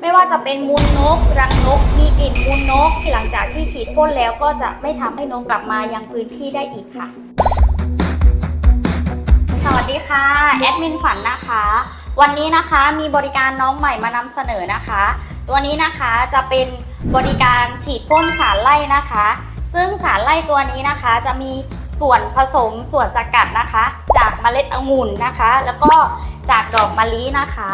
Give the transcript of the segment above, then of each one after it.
ไม่ว่าจะเป็นมูลนก รังนก มีกลิ่นมูลนกที่หลังจากที่ฉีดพ่นแล้วก็จะไม่ทำให้นกกลับมายังพื้นที่ได้อีกค่ะ สวัสดีค่ะ แอดมินขวัญนะคะ วันนี้นะคะมีบริการน้องใหม่มานำเสนอนะคะ ตัวนี้นะคะจะเป็นบริการฉีดพ่นสารไล่นะคะ ซึ่งสารไล่ตัวนี้นะคะจะมีส่วนผสมส่วนสกัดนะคะ จากเมล็ดองุ่นนะคะ แล้วก็จากดอกมะลินะคะ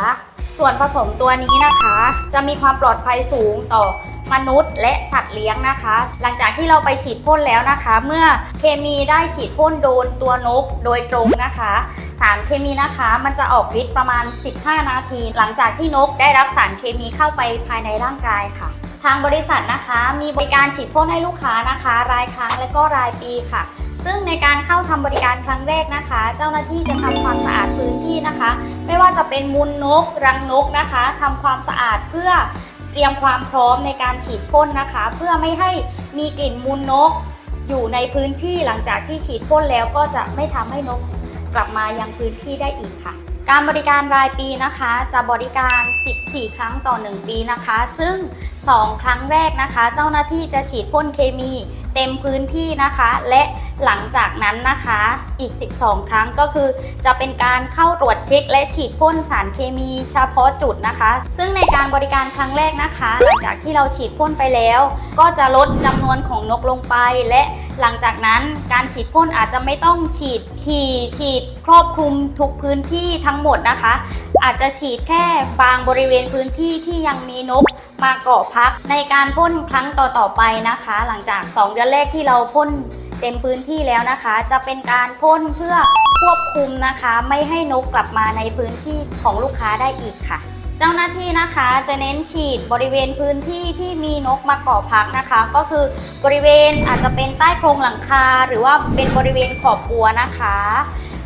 ส่วนผสมตัวนี้นะคะ จะมีความปลอดภัยสูงต่อมนุษย์และสัตว์เลี้ยงนะคะ หลังจากที่เราไปฉีดพ่นแล้วนะคะ เมื่อเคมีได้ฉีดพ่นโดนตัวนกโดยตรงนะคะสารเคมีนะคะมันจะออกฤทธิ์ประมาณ 15 นาที หลังจากที่นกได้รับสารเคมีเข้าไปภายในร่างกายค่ะ ทางบริษัทนะคะมีบริการฉีดพ่นให้ลูกค้านะคะ รายครั้งและก็รายปีค่ะ ซึ่งในการเข้าทำบริการครั้งแรกนะคะ เจ้าหน้าที่จะทำความสะอาดพื้นที่นะคะ ไม่ว่าจะเป็นมูลนก รังนกนะคะทำความสะอาดเพื่อเตรียมความพร้อมในการฉีดพ่นนะคะ เพื่อไม่ให้มีกลิ่นมูลนก อยู่ในพื้นที่หลังจากที่ฉีดพ่นแล้วก็จะไม่ทำให้นกกลับมายังพื้นที่ได้อีกค่ะ การบริการรายปีนะคะ จะบริการ 14 ครั้งต่อ 1 ปีนะคะ ซึ่ง 2 ครั้งแรกนะคะ เจ้าหน้าที่จะฉีดพ่นเคมีเต็มพื้นที่นะคะ และหลังจากนั้นนะคะอีก 12 ครั้งก็คือ จะเป็นการเข้าตรวจเช็ค และฉีดพ่นสารเคมีเฉพาะจุดนะคะ ซึ่งในการบริการครั้งแรกนะคะ หลังจากที่เราฉีดพ่นไปแล้ว ก็จะลดจำนวนของนกลงไป และหลังจากนั้นการฉีดพ่นอาจจะไม่ต้องฉีดทีฉีดครอบคลุมทุกพื้นที่ทั้งหมดนะคะ อาจจะฉีดแค่บางบริเวณพื้นที่ที่ยังมีนก มาเกาะพักในการพ่นครั้งต่อๆไปนะคะ หลังจาก 2 เดือนแรกที่เราพ่นเต็มพื้นที่แล้วนะคะ จะเป็นการพ่นเพื่อควบคุมนะคะ ไม่ให้นกกลับมาในพื้นที่ของลูกค้าได้อีกค่ะ เจ้าหน้าที่นะคะจะเน้นฉีดบริเวณพื้นที่ที่มีนกมาเกาะพักนะคะ ก็คือบริเวณอาจจะเป็นใต้โครงหลังคา หรือว่าเป็นบริเวณขอบบัวนะคะ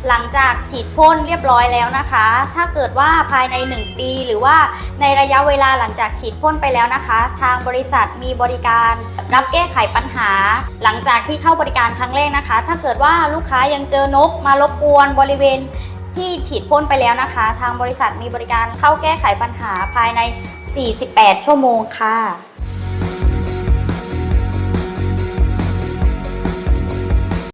หลังจากฉีดพ่นเรียบร้อยแล้วนะคะ ถ้าเกิดว่าภายใน 1 ปี หรือว่าในระยะเวลาหลังจากฉีดพ่นไปแล้วนะคะ ทางบริษัทมีบริการรับแก้ไขปัญหา หลังจากที่เข้าบริการครั้งแรกนะคะ ถ้าเกิดว่าลูกค้ายังเจอนกมารบกวนบริเวณที่ฉีดพ่นไปแล้วนะคะ ทางบริษัทมีบริการเข้าแก้ไขปัญหาภายใน 48 ชั่วโมงค่ะ